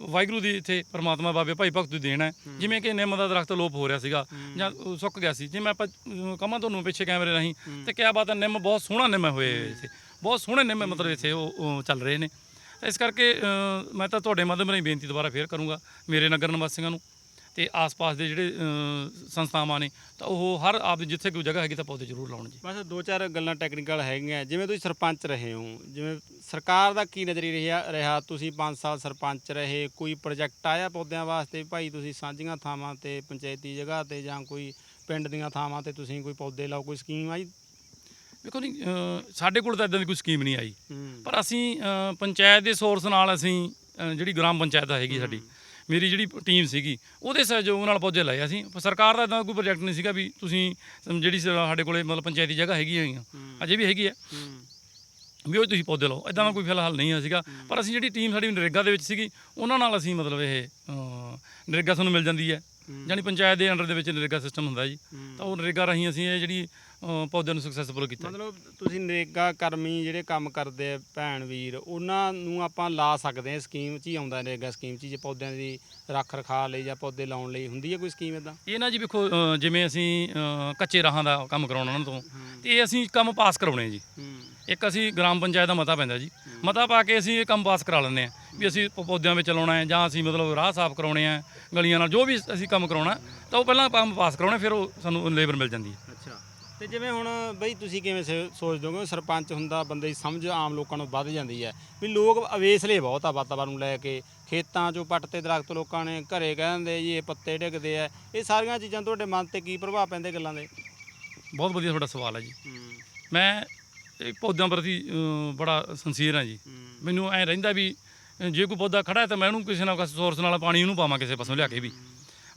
Speaker 3: ਵਾਹਿਗੁਰੂ ਦੀ ਇੱਥੇ ਪਰਮਾਤਮਾ ਬਾਬੇ ਭਾਈ ਭਗਤ ਦੀ ਦੇਣ ਹੈ। ਜਿਵੇਂ ਕਿ ਨਿੰਮ ਦਾ ਦਰਖਤ ਲੋਪ ਹੋ ਰਿਹਾ ਸੀਗਾ ਜਾਂ ਸੁੱਕ ਗਿਆ ਸੀ। ਜਿਵੇਂ ਆਪਾਂ ਕਹਾਂ ਤੁਹਾਨੂੰ ਪਿੱਛੇ ਕੈਮਰੇ ਰਾਹੀਂ ਤੇ ਕਿਆ ਬਾਤ ਹੈ ਨਿੰਮ ਬਹੁਤ ਸੋਹਣਾ ਨਿੰਮ ਹੋਏ ਇੱਥੇ। ਬਹੁਤ ਸੋਹਣੇ ਨਿੰਮ ਮਤਲਬ ਇੱਥੇ ਉਹ ਚੱਲ ਰਹੇ ਨੇ। ਇਸ ਕਰਕੇ ਮੈਂ ਤਾਂ ਤੁਹਾਡੇ ਮਾਧਿਅਮ ਰਾਹੀਂ ਬੇਨਤੀ ਦੁਬਾਰਾ ਫੇਰ ਕਰੂੰਗਾ ਮੇਰੇ ਨਗਰ ਨਿਵਾਸੀਆਂ ਨੂੰ। ਤੇ ਆਸ-ਪਾਸ ਦੇ ਜਿਹੜੇ ਅ, ਸੰਸਥਾਵਾਂ ਨੇ ਤਾਂ ਉਹ ਹਰ ਆਪ ਦੀ ਜਿੱਥੇ ਕੋਈ ਜਗ੍ਹਾ ਹੈਗੀ ਤਾਂ ਪੌਦੇ ਜ਼ਰੂਰ ਲਾਉਣ ਜੀ।
Speaker 2: ਬਸ ਦੋ ਚਾਰ ਗੱਲਾਂ ਟੈਕਨੀਕਲ ਹੈਗੀਆਂ। ਜਿਵੇਂ ਤੁਸੀਂ ਸਰਪੰਚ ਰਹੇ ਹੋ ਜਿਵੇਂ ਸਰਕਾਰ ਦਾ ਕੀ ਨਜ਼ਰੀ ਰਿਹਾ ਰਿਹਾ? ਤੁਸੀਂ 5 ਸਾਲ ਸਰਪੰਚ ਰਹੇ ਕੋਈ ਪ੍ਰੋਜੈਕਟ ਆਇਆ ਪੌਦਿਆਂ ਵਾਸਤੇ? ਭਾਈ ਤੁਸੀਂ ਸਾਂਝੀਆਂ ਥਾਵਾਂ ਤੇ ਪੰਚਾਇਤੀ ਜਗ੍ਹਾ ਤੇ ਜਾਂ ਕੋਈ ਪਿੰਡ ਦੀਆਂ ਥਾਵਾਂ ਤੇ ਤੁਸੀਂ ਕੋਈ ਪੌਦੇ ਲਾਓ ਕੋਈ ਸਕੀਮ ਆਈ?
Speaker 3: ਵੇਖੋ ਨਹੀਂ ਅ, ਸਾਡੇ ਕੋਲ ਤਾਂ ਇਦਾਂ ਦੀ ਕੋਈ ਸਕੀਮ ਨਹੀਂ ਆਈ। ਪਰ ਅਸੀਂ ਅ, ਪੰਚਾਇਤ ਦੇ ਸੋਰਸ ਨਾਲ ਅਸੀਂ ਅ, ਜਿਹੜੀ ਗ੍ਰਾਮ ਪੰਚਾਇਤ ਹੈਗੀ ਸਾਡੀ ਮੇਰੀ ਜਿਹੜੀ ਟੀਮ ਸੀਗੀ ਉਹਦੇ ਸਹਿਯੋਗ ਨਾਲ ਪੌਦੇ ਲਾਏ ਅਸੀਂ। ਸਰਕਾਰ ਦਾ ਇਦਾਂ ਕੋਈ ਪ੍ਰੋਜੈਕਟ ਨਹੀਂ ਸੀਗਾ ਵੀ ਤੁਸੀਂ ਜਿਹੜੀ ਸਾਡੇ ਕੋਲੇ ਮਤਲਬ ਪੰਚਾਇਤੀ ਜਗ੍ਹਾ ਹੈਗੀ ਹੈਗੀਆਂ ਅਜੇ ਵੀ ਹੈਗੀ ਹੈ। ਵੀ ਉਹ ਤੁਸੀਂ ਪੌਦੇ ਲਾਓ। ਇਦਾਂ ਦਾ ਕੋਈ ਫਿਲਹਾਲ ਨਹੀਂ ਸੀਗਾ। ਪਰ ਅਸੀਂ ਜਿਹੜੀ ਟੀਮ ਸਾਡੀ ਨਰੇਗਾ ਦੇ ਵਿੱਚ ਸੀਗੀ ਉਹਨਾਂ ਨਾਲ ਅਸੀਂ ਮਤਲਬ ਇਹ ਨਰੇਗਾ ਸਾਨੂੰ ਮਿਲ ਜਾਂਦੀ ਹੈ। ਯਾਨੀ ਪੰਚਾਇਤ ਦੇ ਅੰਡਰ ਦੇ ਵਿੱਚ ਨਰੇਗਾ ਸਿਸਟਮ ਹੁੰਦਾ ਜੀ। ਤਾਂ ਉਹ ਨਰੇਗਾ ਰਾਹੀਂ ਅਸੀਂ ਇਹ ਜਿਹੜੀ ਅ, ਪੌਦਿਆਂ ਨੂੰ ਸਕਸੈਸਫੁਲ ਕੀਤਾ
Speaker 2: ਮਤਲਬ ਤੁਸੀਂ ਨਰੇਗਾ ਕਰਮੀ ਜਿਹੜੇ ਕੰਮ ਕਰਦੇ ਆ ਭੈਣ ਵੀਰ ਉਹਨਾਂ ਨੂੰ ਆਪਾਂ ਲਾ ਸਕਦੇ ਆ ਸਕੀਮ 'ਚ ਹੀ ਆਉਂਦਾ ਨਰੇਗਾ ਸਕੀਮ 'ਚ ਹੀ, ਜੇ ਪੌਦਿਆਂ ਦੀ ਰੱਖ ਰਖਾ ਲਈ ਜਾਂ ਪੌਦੇ ਲਾਉਣ ਲਈ ਹੁੰਦੀ ਹੈ ਕੋਈ ਸਕੀਮ ਇਦਾਂ
Speaker 3: ਇਹ ਨਾ ਜੀ ਵੇਖੋ ਅ, ਜਿਵੇਂ ਅਸੀਂ ਅ, ਕੱਚੇ ਰਾਹਾਂ ਦਾ ਕੰਮ ਕਰਾਉਣਾ ਉਹਨਾਂ ਤੋਂ ਤੇ ਇਹ ਅਸੀਂ ਕੰਮ ਪਾਸ ਕਰਾਉਣੇ ਜੀ।
Speaker 2: ਹੂੰ।
Speaker 3: ਇੱਕ ਅਸੀਂ ਗ੍ਰਾਮ ਪੰਚਾਇਤ ਦਾ ਮਤਾ ਪੈਂਦਾ ਜੀ। ਮਤਾ ਪਾ ਕੇ ਅਸੀਂ ਇਹ ਕੰਮ ਪਾਸ ਕਰਾ ਲੈਂਦੇ ਆ। ਵੀ ਅਸੀਂ ਪ- ਪੌਦਿਆਂ ਵਿੱਚ ਲਾਉਣਾ ਹੈ ਜਾਂ ਅਸੀਂ ਮਤਲਬ ਰਾਹ ਸਾਫ਼ ਕਰਾਉਣੇ ਆ ਗਲੀਆਂ ਨਾਲ ਜੋ ਵੀ ਅਸੀਂ ਕੰਮ ਕਰਾਉਣਾ ਤਾਂ ਉਹ ਪਹਿਲਾਂ ਕੰਮ ਪਾਸ ਕਰਾਉਣੇ ਫਿਰ ਉਹ ਸਾਨੂੰ ਲੇਬਰ ਮਿਲ ਜਾਂਦੀ ਹੈ।
Speaker 2: ਅੱਛਾ। ਤੇ ਜਿਵੇਂ ਹੁਣ ਬਈ ਤੁਸੀਂ ਕਿਵੇਂ ਸੇ- ਸੋਚਦੇ ਹੋ ਕਿ ਸਰਪੰਚ ਹੁੰਦਾ ਬੰਦੇ ਦੀ ਸਮਝ ਆਮ ਲੋਕਾਂ ਨੂੰ ਵੱਧ ਜਾਂਦੀ ਹੈ ਵੀ ਲੋਕ ਅਵੇਸਲੇ ਬਹੁਤ ਆ ਵਾਤਾਵਰਨ ਨੂੰ ਲੈ ਕੇ ਖੇਤਾਂ 'ਚੋਂ ਪੱਟ ਤੇ ਦਰਖਤ ਲੋਕਾਂ ਨੇ ਘਰੇ ਕਹਿੰਦੇ ਜੀ ਇਹ ਪੱਤੇ ਡਿੱਗਦੇ ਆ ਇਹ ਸਾਰੀਆਂ ਚੀਜ਼ਾਂ ਤੁਹਾਡੇ ਮਨ ਤੇ ਕੀ ਪ੍ਰਭਾਵ ਪੈਂਦੇ ਗੱਲਾਂ ਦੇ?
Speaker 3: ਬਹੁਤ ਵਧੀਆ ਤੁਹਾਡਾ ਸਵਾਲ ਹੈ ਜੀ। ਮੈਂ ਇਹ ਪੌਦਿਆਂ ਪ੍ਰਤੀ ਅ, ਬੜਾ ਸੰਸੀਰ ਹਾਂ ਜੀ। ਮੈਨੂੰ ਐ ਰਹਿੰਦਾ ਵੀ ਜੇ ਕੋਈ ਪੌਦਾ ਖੜਾ ਹੈ ਤਾਂ ਮੈਂ ਉਹਨੂੰ ਕਿਸੇ ਨਾ ਕਿਸੇ ਸੋਰਸ ਨਾਲ ਪਾਣੀ ਉਹਨੂੰ ਪਾਵਾਂ ਕਿਸੇ ਪਾਸੋਂ ਲਿਆ ਕੇ ਵੀ।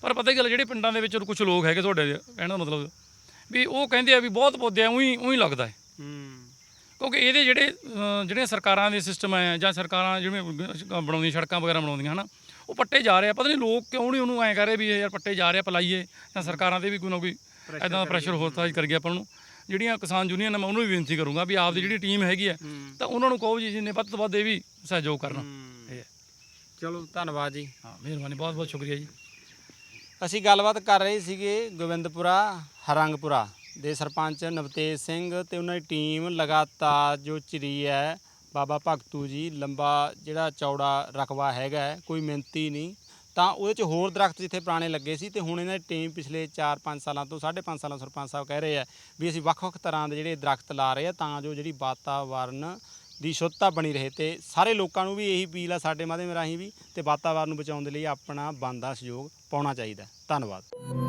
Speaker 3: ਪਰ ਪਤਾ ਹੀ ਗੱਲ ਜਿਹੜੇ ਪਿੰਡਾਂ ਦੇ ਵਿੱਚ ਕੁਝ ਲੋਕ ਹੈਗੇ ਤੁਹਾਡੇ ਕਹਿਣ ਦਾ ਮਤਲਬ ਵੀ ਉਹ ਕਹਿੰਦੇ ਆ ਵੀ ਬਹੁਤ ਪੌਦੇ ਆ ਉਹੀ ਉਹੀ ਲੱਗਦਾ ਹੈ। ਕਿਉਂਕਿ ਇਹਦੇ ਜਿਹੜੇ ਜਿਹੜੀਆਂ ਸਰਕਾਰਾਂ ਦੇ ਸਿਸਟਮ ਹੈ ਜਾਂ ਸਰਕਾਰਾਂ ਜਿਵੇਂ ਬਣਾਉਂਦੀਆਂ ਸੜਕਾਂ ਵਗੈਰਾ ਬਣਾਉਂਦੀਆਂ ਹਨਾ ਉਹ ਪੱਟੇ ਜਾ ਰਹੇ ਆ। ਪਤਾ ਨਹੀਂ ਲੋਕ ਕਿਉਂ ਨਹੀਂ ਉਹਨੂੰ ਐਂ ਕਰ ਰਹੇ ਵੀ ਯਾਰ ਪੱਟੇ ਜਾ ਰਹੇ ਆ ਪਲਾਈਏ ਜਾਂ ਸਰਕਾਰਾਂ ਤੇ ਵੀ ਕੋਈ ਨਾ ਕੋਈ ਐਦਾਂ ਦਾ ਪ੍ਰੈਸ਼ਰ ਹੋਤਾ ਕਰ ਗਿਆ ਆਪਾਂ ਨੂੰ। ਜਿਹੜੀਆਂ ਕਿਸਾਨ ਯੂਨੀਅਨ ਨੇ ਮੈਂ ਉਹਨੂੰ ਵੀ ਬੇਨਤੀ ਕਰੂੰਗਾ ਵੀ ਆਪਦੀ ਜਿਹੜੀ ਟੀਮ ਹੈਗੀ ਹੈ। ਤਾਂ ਉਹਨਾਂ ਨੂੰ ਕਹੋ ਜੀ ਜਿੰਨੇ ਵੱਧ ਤੋਂ ਵੱਧ ਇਹ ਵੀ ਸਹਿਯੋਗ ਕਰਨ। ਇਹ ਹੈ।
Speaker 2: ਚਲੋ ਧੰਨਵਾਦ ਜੀ।
Speaker 3: ਹਾਂ ਮਿਹਰਬਾਨੀ ਬਹੁਤ ਬਹੁਤ ਸ਼ੁਕਰੀਆ ਜੀ।
Speaker 2: ਅਸੀਂ ਗੱਲਬਾਤ ਕਰ ਰਹੇ ਸੀਗੇ ਗੋਬਿੰਦਪੁਰਾ ਹਰੰਗਪੁਰਾ ਦੇ ਸਰਪੰਚ ਨਵਤੇਜ ਸਿੰਘ ਤੇ ਉਹਨਾਂ ਦੀ ਟੀਮ ਲਗਾਤਾਰ ਜੋ ਚਰੀ ਹੈ ਬਾਬਾ ਭਗਤੂ ਜੀ ਲੰਬਾ ਜਿਹੜਾ ਚੌੜਾ ਰਕਬਾ ਹੈਗਾ ਕੋਈ ਮਿੰਤੀ ਨਹੀਂ। ਤਾਂ ਉਹਦੇ ਚ ਹੋਰ ਦਰਖਤ ਜਿੱਥੇ ਪੁਰਾਣੇ ਲੱਗੇ ਸੀ ਤੇ ਹੁਣ ਇਹਨਾਂ ਦੀ ਟੀਮ ਪਿਛਲੇ 4-5 ਸਾਲਾਂ ਤੋਂ 5.5 ਸਾਲਾਂ ਸਰਪੰਚ ਸਾਹਿਬ ਕਹਿ ਰਹੇ ਆ ਵੀ ਅਸੀਂ ਵੱਖ-ਵੱਖ ਤਰ੍ਹਾਂ ਦੇ ਜਿਹੜੇ ਦਰਖਤ ਲਾ ਰਹੇ ਆ ਤਾਂ ਜੋ ਜਿਹੜੀ ਵਾਤਾਵਰਨ ਦੀ ਸ਼ੁੱਧਤਾ ਬਣੀ ਰਹੇ ਤੇ ਸਾਰੇ ਲੋਕਾਂ ਨੂੰ ਵੀ ਇਹੀ ਅਪੀਲ ਆ ਸਾਡੇ ਮਾਧਿਅਮ ਰਾਹੀਂ ਵੀ ਤੇ ਵਾਤਾਵਰਨ ਨੂੰ ਬਚਾਉਣ ਦੇ ਲਈ ਆਪਣਾ ਬਣਦਾ ਸਹਿਯੋਗ ਪਾਉਣਾ ਚਾਹੀਦਾ ਧੰਨਵਾਦ।